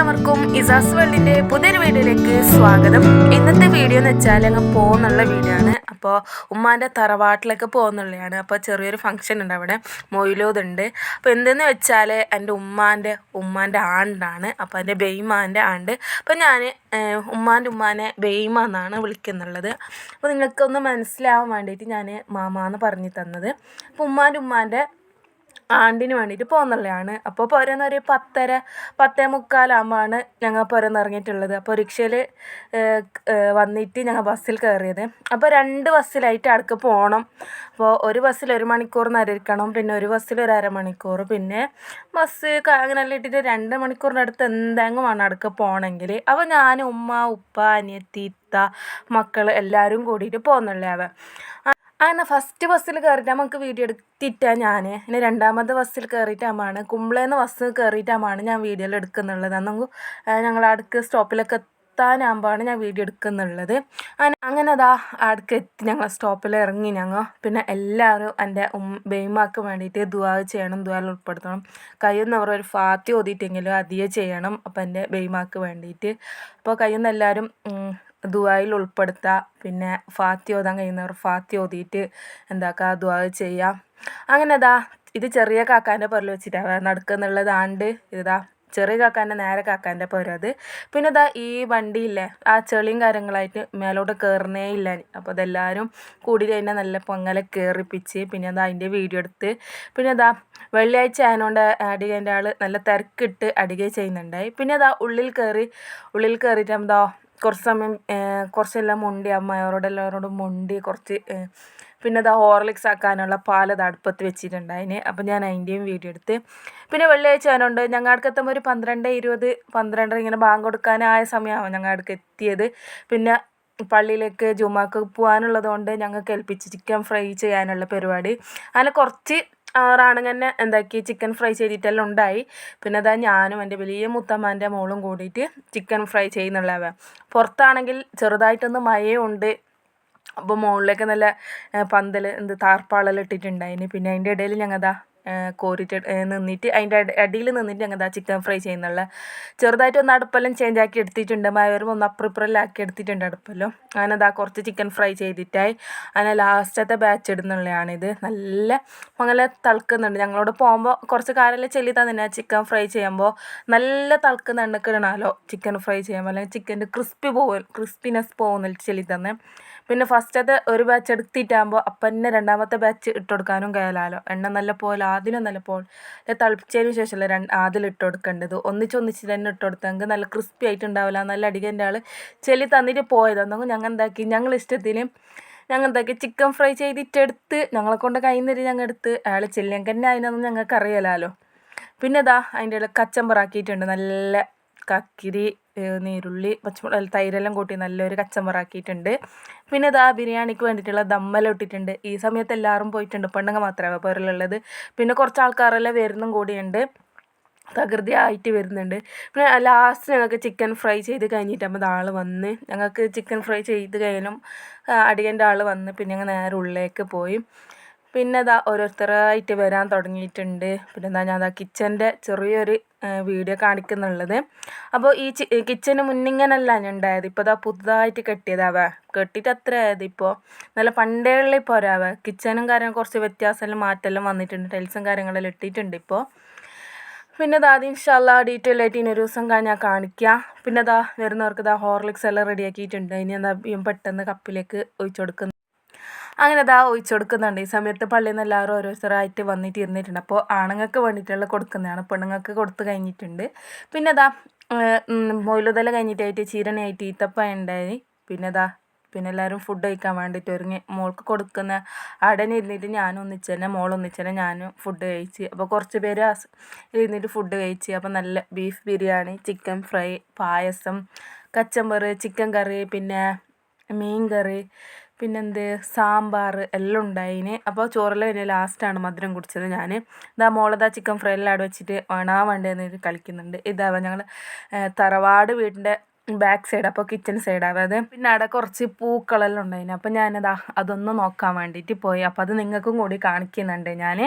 എല്ലാവർക്കും ഇസാസ് വേൾഡിന്റെ പുതിയൊരു വീഡിയോയിലേക്ക് സ്വാഗതം. ഇന്നത്തെ വീഡിയോ എന്ന് വെച്ചാൽ അങ്ങ് പോകുന്നുള്ള വീഡിയോ ആണ്. അപ്പോൾ ഉമ്മാന്റെ തറവാട്ടിലേക്ക് പോകുന്നുള്ളതാണ്. അപ്പോൾ ചെറിയൊരു ഫംഗ്ഷൻ ഉണ്ട് അവിടെ. മൊയിലോതുണ്ട് അപ്പോൾ എന്തെന്ന് വെച്ചാൽ എന്റെ ഉമ്മാന്റെ ഉമ്മാന്റെ ആണ്ടാണ്. അപ്പോൾ എന്റെ ബെയ്മാന്റെ ആണ്ട്. അപ്പോൾ ഞാൻ ഉമ്മാന്റെ ഉമ്മാനെ ബെയ്മ എന്നാണ് വിളിക്കുന്നുള്ളത്. അപ്പോൾ നിങ്ങൾക്കൊന്ന് മനസ്സിലാവാൻ വേണ്ടിയിട്ട് ഞാൻ മാമാന്ന് പറഞ്ഞു തന്നത്. അപ്പോൾ ഉമ്മാന്റെ ഉമ്മാന്റെ ആണ്ടിന് വേണ്ടിയിട്ട് പോകുന്നുള്ളതാണ് അപ്പോൾ പോരുന്ന ഒരു പത്തര പത്തേ മുക്കാലാകുമ്പോഴാണ് ഞങ്ങൾ പോരുന്ന ഇറങ്ങിയിട്ടുള്ളത്. അപ്പോൾ റിക്ഷയിൽ വന്നിട്ട് ഞങ്ങൾ ബസ്സിൽ കയറിയത്. അപ്പോൾ രണ്ട് ബസ്സിലായിട്ട് അടുക്ക് പോകണം. അപ്പോൾ ഒരു ബസ്സിൽ ഒരു മണിക്കൂർ നേരം ഇരിക്കണം പിന്നെ ഒരു ബസ്സിൽ ഒരു അരമണിക്കൂർ പിന്നെ ബസ് അങ്ങനെല്ലാം ഇട്ടിട്ട് രണ്ട് മണിക്കൂറിന്റെ അടുത്ത് എന്തെങ്കിലും വേണം അടുക്ക് പോകണമെങ്കിൽ. അപ്പോൾ ഞാൻ ഉമ്മ ഉപ്പ അനിയത്തി ഇത്ത മക്കൾ എല്ലാവരും കൂടിയിട്ട് പോകുന്നുള്ളവ അങ്ങനെ ഫസ്റ്റ് ബസ്സിൽ കയറിയിട്ട് നമുക്ക് വീഡിയോ എടുത്തിട്ടാണ് ഞാൻ പിന്നെ രണ്ടാമത്തെ ബസ്സിൽ കയറിയിട്ടാണ് കുമ്പളേന്ന് ബസ് കയറിയിട്ടാണ് ഞാൻ വീഡിയോയിൽ എടുക്കുന്നുള്ളത്. അന്നെങ്കിൽ ഞങ്ങൾ അടുക്ക് സ്റ്റോപ്പിലൊക്കെ എത്താനാകുമ്പോഴാണ് ഞാൻ വീഡിയോ എടുക്കുന്നുള്ളത്. അങ്ങനെ അതാ അടുക്ക് എത്തി. ഞങ്ങൾ സ്റ്റോപ്പിൽ ഇറങ്ങി ഞങ്ങൾ പിന്നെ എല്ലാവരും എന്റെ ബെയ്മാക്ക് വേണ്ടിയിട്ട് ദുവാ ചെയ്യണം. ദുവാൽ ഉൾപ്പെടുത്തണം. കയ്യുന്നവർ ഒരു ഫാത്തി ഓതിയിട്ടെങ്കിലും അധികം ചെയ്യണം. അപ്പോൾ എന്റെ ബെയ്മാക്ക് വേണ്ടിയിട്ട്. അപ്പോൾ കയ്യുന്ന എല്ലാവരും ദുആയിൽ ഉൾപ്പെടുത്തുക പിന്നെ ഫാത്തി ഓതാൻ കഴിയുന്നവർ ഫാത്തി ഓതിയിട്ട് എന്താക്കുക ദുആ ചെയ്യുക അങ്ങനെ അതാ ഇത് ചെറിയ കാക്കാന്റെ പുറൽ വെച്ചിട്ടാണ് നടക്കുന്നുള്ളതാണ്ട് ഇതാ ചെറിയ കാക്കാന്റെ നേരെ കാക്കാന്റെ പുരം പിന്നെ ഇതാ ഈ വണ്ടിയില്ലേ ആ ചെളിയും കാര്യങ്ങളായിട്ട് മേലോട്ട് കയറുന്നേ ഇല്ല. അപ്പോൾ അതെല്ലാവരും കൂടി കഴിഞ്ഞാൽ നല്ല പൊങ്ങലെ കയറിപ്പിച്ച് പിന്നെ അതാ അതിന്റെ വീഡിയോ എടുത്ത് പിന്നെ അതാ വെള്ളിയാഴ്ച ആയതുകൊണ്ട് അടികേന്റെ ആൾ നല്ല തിരക്കിട്ട് അടികെ ചെയ്യുന്നുണ്ടായി. പിന്നെ അതാ ഉള്ളിൽ കയറി ഉള്ളിൽ കയറിയിട്ട് എന്താ കുറച്ച് സമയം കുറച്ചെല്ലാം മുണ്ടി അമ്മയോട് എല്ലാവരോടും മുണ്ടി കുറച്ച് പിന്നെ അത് ഹോർലിക്സ് ആക്കാനുള്ള പാൽ അത് അടുപ്പത്ത് വെച്ചിട്ടുണ്ടായിന് അപ്പം ഞാൻ അതിന്റെയും വീഡിയോ എടുത്ത്. പിന്നെ വെള്ളിയാഴ്ച ആയതുകൊണ്ട് ഞങ്ങളുടെ അടുക്ക് എത്തുമ്പോൾ ഒരു പന്ത്രണ്ട് ഇരുപത് പന്ത്രണ്ടര ഇങ്ങനെ ബാങ്ക് കൊടുക്കാനായ സമയമാണ് ഞങ്ങളുടെ അടുക്ക് എത്തിയത്. പിന്നെ പള്ളിയിലേക്ക് ജുമാക്ക് പോകാനുള്ളത് കൊണ്ട് ഞങ്ങൾക്ക് ഏൽപ്പിച്ച് ചിക്കൻ ഫ്രൈ ചെയ്യാനുള്ള പരിപാടി. അങ്ങനെ കുറച്ച് ആറാണെങ്കിൽ തന്നെ എന്താക്കി ചിക്കൻ ഫ്രൈ ചെയ്തിട്ടെല്ലാം ഉണ്ടായി. പിന്നെ അതാ ഞാനും എന്റെ വലിയ മുത്തമ്മാന്റെ മോളും കൂടിയിട്ട് ചിക്കൻ ഫ്രൈ ചെയ്യുന്നുള്ളവ. പുറത്താണെങ്കിൽ ചെറുതായിട്ടൊന്ന് മഴയുണ്ട്. അപ്പോൾ മുകളിലേക്ക് നല്ല പന്തൽ എന്ത് താർപ്പാളെല്ലാം ഇട്ടിട്ടുണ്ടായിന്. പിന്നെ അതിന്റെ ഇടയിൽ ഞങ്ങതാ കോരിട്ട് നിന്നിട്ട് അതിന്റെ അടിയിൽ നിന്നിട്ട് ഞങ്ങൾ ചിക്കൻ ഫ്രൈ ചെയ്യുന്നുള്ള ചെറുതായിട്ട് ഒന്ന് അടുപ്പെല്ലാം ചേഞ്ച് ആക്കി എടുത്തിട്ടുണ്ട്. മഴ വരുമ്പോൾ ഒന്ന് അപ്പുറപ്പുറമെല്ലാം ആക്കി എടുത്തിട്ടുണ്ട് അടുപ്പെല്ലാം അങ്ങനെ അതാ കുറച്ച് ചിക്കൻ ഫ്രൈ ചെയ്തിട്ടായി. അങ്ങനെ ലാസ്റ്റത്തെ ബാച്ച് ഇടുന്നുള്ളതാണിത്. നല്ല അങ്ങനെ തിളക്കുന്നുണ്ട്. ഞങ്ങളോട് പോകുമ്പോൾ കുറച്ച് കാലം ചെല്ലി തന്നെ ചിക്കൻ ഫ്രൈ ചെയ്യുമ്പോൾ നല്ല തിളക്കുന്ന എണ്ണക്ക് ഇടണമല്ലോ ചിക്കൻ ഫ്രൈ ചെയ്യുമ്പോൾ അല്ലെങ്കിൽ ചിക്കന്റെ ക്രിസ്പി പോകും ക്രിസ്പിനെസ് പോകുന്നില്ല ചെല്ലി തന്നെ. പിന്നെ ഫസ്റ്റത്തെ ഒരു ബാച്ച് എടുത്തിട്ടാകുമ്പോൾ അപ്പം തന്നെ രണ്ടാമത്തെ ബാച്ച് ഇട്ട് കൊടുക്കാനും കയലാലോ എണ്ണ നല്ല പോലെ ആദ്യം നല്ല പോലെ തിളപ്പിച്ചതിന് ശേഷമല്ല രണ്ട് ആദ്യം ഇട്ട് കൊടുക്കേണ്ടത്. ഒന്നിച്ചൊന്നിച്ച് തന്നെ ഇട്ട് കൊടുത്തെങ്കിൽ നല്ല ക്രിസ്പി ആയിട്ട് ആയിട്ടുണ്ടാവില്ല. നല്ല അടികന്റെ ആൾ ചെല്ലി തന്നിട്ട് പോയത്. എന്നെങ്കിൽ ഞങ്ങൾ എന്താക്കി ഞങ്ങൾ ഇഷ്ടത്തിന് ഞങ്ങൾ എന്താക്കി ചിക്കൻ ഫ്രൈ ചെയ്തിട്ടെടുത്ത് ഞങ്ങളെ കൊണ്ട് കയ്യിൽ നിന്ന് ഞങ്ങൾ എടുത്ത് അയാൾ ചെല്ലിയങ്കന്നെ അതിനൊന്നും ഞങ്ങൾക്ക് അറിയാലോ പിന്നെ ഇതാ അതിന്റെ ഇടയിൽ കച്ചമ്പറാക്കിയിട്ടുണ്ട്. നല്ല കക്കിരി നീരുള്ളി പച്ചമുളക് തൈരെല്ലാം കൂട്ടി നല്ലൊരു കച്ചമ്പറാക്കിയിട്ടുണ്ട് പിന്നെ ഇതാ ബിരിയാണിക്ക് വേണ്ടിയിട്ടുള്ള ദമ്മെല്ലാം ഇട്ടിട്ടുണ്ട്. ഈ സമയത്ത് എല്ലാവരും പോയിട്ടുണ്ട്. പെണ്ണുങ്ങൾ മാത്രമേ പേരിലുള്ളത്. പിന്നെ കുറച്ച് ആൾക്കാരെല്ലാം വരുന്നും കൂടിയുണ്ട്. പ്രകൃതി ആയിട്ട് വരുന്നുണ്ട്. പിന്നെ ലാസ്റ്റ് ഞങ്ങൾക്ക് ചിക്കൻ ഫ്രൈ ചെയ്ത് കഴിഞ്ഞിട്ടാകുമ്പോൾ ആൾ വന്ന്. ഞങ്ങൾക്ക് ചിക്കൻ ഫ്രൈ ചെയ്ത് കഴിഞ്ഞാലും അടിയന്റെ ആൾ വന്ന് പിന്നെ ഞങ്ങൾ നേരെ ഉള്ളിലേക്ക് പോയി. പിന്നെ ഇതാ ഓരോരുത്തരായിട്ട് വരാൻ തുടങ്ങിയിട്ടുണ്ട്. പിന്നെ എന്താ ഞാൻ അതാ കിച്ചന്റെ ചെറിയൊരു വീഡിയോ കാണിക്കുന്നുള്ളത്. അപ്പോൾ ഈ കിച്ചന് മുന്നിങ്ങനല്ല ഞാൻ ഉണ്ടായത്. ഇപ്പോൾ ഇതാ പുതുതായിട്ട് കെട്ടിയതാവ. കെട്ടിയിട്ട് അത്ര ആയത് ഇപ്പോൾ നല്ല പണ്ടേ ഇപ്പോൾ ഒരാവ. കിച്ചനും കാര്യങ്ങളും കുറച്ച് വ്യത്യാസമെല്ലാം മാറ്റമെല്ലാം വന്നിട്ടുണ്ട്. ടൈൽസും കാര്യങ്ങളെല്ലാം ഇട്ടിട്ടുണ്ട് ഇപ്പോൾ പിന്നെ ഇതാ അത് ഇൻഷാല്ല ഡീറ്റെയിൽ ആയിട്ട് ഇനി ഒരു ദിവസം ഞാൻ കാണിക്കാം. പിന്നെ ഇതാ വരുന്നവർക്ക് ഇതാ ഹോർലിക്സ് എല്ലാം റെഡിയാക്കിയിട്ടുണ്ട് ഇനി എന്താ പെട്ടെന്ന് കപ്പിലേക്ക് ഒഴിച്ചു കൊടുക്കുന്നു. അങ്ങനെ അതാ ഒഴിച്ചു കൊടുക്കുന്നുണ്ട് ഈ സമയത്ത് പള്ളിയിൽ നിന്ന് എല്ലാവരും ഓരോരുത്തരായിട്ട് വന്നിട്ട് ഇരുന്നിട്ടുണ്ട് അപ്പോൾ ആണുങ്ങൾക്ക് വേണ്ടിയിട്ടുള്ള കൊടുക്കുന്നതാണ്. പെണ്ണുങ്ങൾക്ക് കൊടുത്തു കഴിഞ്ഞിട്ടുണ്ട്. പിന്നെ അതാ മൊയിലുതല കഴിഞ്ഞിട്ടായിട്ട് ചീരനായിട്ട് ഈത്തപ്പ ഉണ്ടായി. പിന്നെ അതാ പിന്നെ എല്ലാവരും ഫുഡ് കഴിക്കാൻ വേണ്ടിയിട്ട് ഒരുങ്ങി. മോൾക്ക് കൊടുക്കുന്ന അടനെ ഇരുന്നിട്ട് ഞാനും ഒന്നിച്ചന്നെ മോൾ ഒന്നിച്ചന്നെ ഞാനും ഫുഡ് കഴിച്ച്. അപ്പോൾ കുറച്ച് പേര് ഇരുന്നിട്ട് ഫുഡ് കഴിച്ച്. അപ്പോൾ നല്ല ബീഫ് ബിരിയാണി ചിക്കൻ ഫ്രൈ പായസം കച്ചമ്പറ് ചിക്കൻ കറി പിന്നെ മീൻ കറി പിന്നെന്ത്? സാമ്പാർ എല്ലാം ഉണ്ടായിന്. അപ്പോൾ ചോറെല്ലാം പിന്നെ ലാസ്റ്റാണ് മധുരം കുടിച്ചത് ഞാൻ ഇതാ മോളതാ ചിക്കൻ ഫ്രൈ എല്ലാം അവിടെ വെച്ചിട്ട് വേണാ വേണ്ടതെന്ന് കളിക്കുന്നുണ്ട്. ഇതാവാ ഞങ്ങൾ തറവാട് വീടിന്റെ ബാക്ക് സൈഡ് അപ്പോൾ കിച്ചൺ സൈഡ് അതായത് പിന്നെ അവിടെ കുറച്ച് പൂക്കളെല്ലാം ഉണ്ടായിന്. അപ്പോൾ ഞാനതാ അതൊന്ന് നോക്കാൻ വേണ്ടിയിട്ട് പോയി. അപ്പോൾ അത് നിങ്ങൾക്കും കൂടി കാണിക്കുന്നുണ്ട് ഞാൻ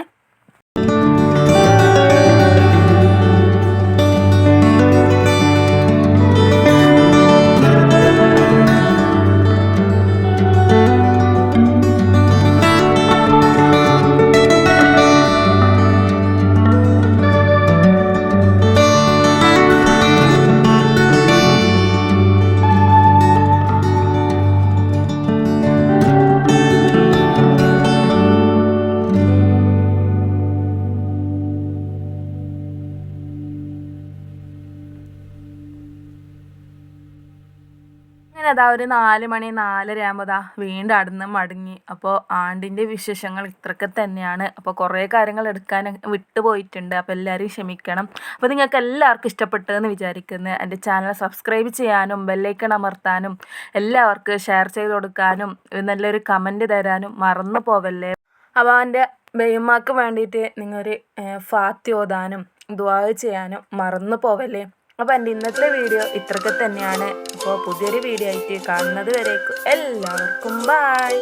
അതാ ഒരു നാല് മണി നാലര ആകുമ്പോൾ ദാ വീണ്ടും അടുന്ന് മടങ്ങി. അപ്പോൾ ആണ്ടിന്റെ വിശേഷങ്ങൾ ഇത്രയൊക്കെ തന്നെയാണ്. അപ്പോൾ കുറേ കാര്യങ്ങൾ എടുക്കാൻ വിട്ടുപോയിട്ടുണ്ട് അപ്പോൾ എല്ലാവരും ക്ഷമിക്കണം. അപ്പോൾ നിങ്ങൾക്ക് എല്ലാവർക്കും ഇഷ്ടപ്പെട്ടതെന്ന് വിചാരിക്കുന്നു. എന്റെ ചാനൽ സബ്സ്ക്രൈബ് ചെയ്യാനും ബെല്ലൈക്കൺ അമർത്താനും എല്ലാവർക്കും ഷെയർ ചെയ്ത് കൊടുക്കാനും നല്ലൊരു കമന്റ് തരാനും മറന്നു പോവല്ലേ. അപ്പോൾ എന്റെ ബെയ്മാക്ക് വേണ്ടിയിട്ട് നിങ്ങളൊരു ഫാത്തി ഓതാനും ദ്വാ ചെയ്യാനും മറന്നു പോവല്ലേ. അപ്പോൾ എന്റെ ഇന്നത്തെ വീഡിയോ ഇത്രയൊക്കെ തന്നെയാണ്. അപ്പോൾ പുതിയൊരു വീഡിയോ ആയിട്ട് കാണുന്നത് വരേക്കും. എല്ലാവർക്കും ബായ്